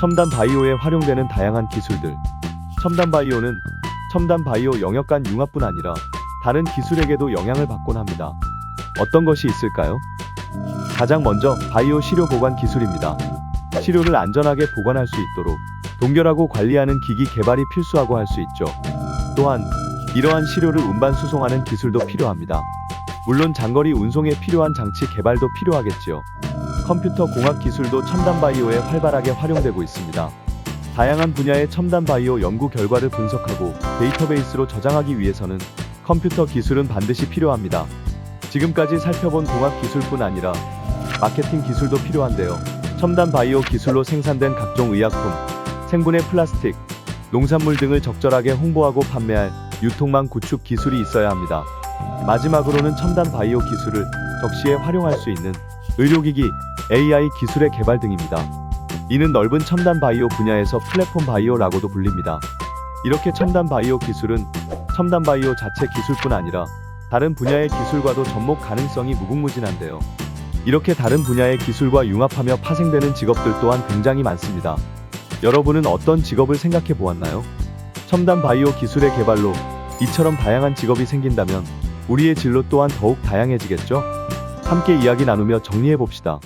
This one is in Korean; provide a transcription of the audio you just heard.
첨단 바이오에 활용되는 다양한 기술들. 첨단 바이오는 첨단 바이오 영역 간 융합뿐 아니라 다른 기술에게도 영향을 받곤 합니다. 어떤 것이 있을까요? 가장 먼저 바이오 시료 보관 기술입니다. 시료를 안전하게 보관할 수 있도록 동결하고 관리하는 기기 개발이 필수하고 할 수 있죠. 또한 이러한 시료를 운반 수송하는 기술도 필요합니다. 물론 장거리 운송에 필요한 장치 개발도 필요하겠지요. 컴퓨터 공학 기술도 첨단 바이오에 활발하게 활용되고 있습니다. 다양한 분야의 첨단 바이오 연구 결과를 분석하고 데이터베이스로 저장하기 위해서는 컴퓨터 기술은 반드시 필요합니다. 지금까지 살펴본 공학 기술뿐 아니라 마케팅 기술도 필요한데요. 첨단 바이오 기술로 생산된 각종 의약품, 생분해 플라스틱, 농산물 등을 적절하게 홍보하고 판매할 유통망 구축 기술이 있어야 합니다. 마지막으로는 첨단 바이오 기술을 적시에 활용할 수 있는 의료기기, AI 기술의 개발 등입니다. 이는 넓은 첨단 바이오 분야에서 플랫폼 바이오라고도 불립니다. 이렇게 첨단 바이오 기술은 첨단 바이오 자체 기술뿐 아니라 다른 분야의 기술과도 접목 가능성이 무궁무진한데요. 이렇게 다른 분야의 기술과 융합하며 파생되는 직업들 또한 굉장히 많습니다. 여러분은 어떤 직업을 생각해 보았나요? 첨단 바이오 기술의 개발로 이처럼 다양한 직업이 생긴다면 우리의 진로 또한 더욱 다양해지겠죠? 함께 이야기 나누며 정리해 봅시다.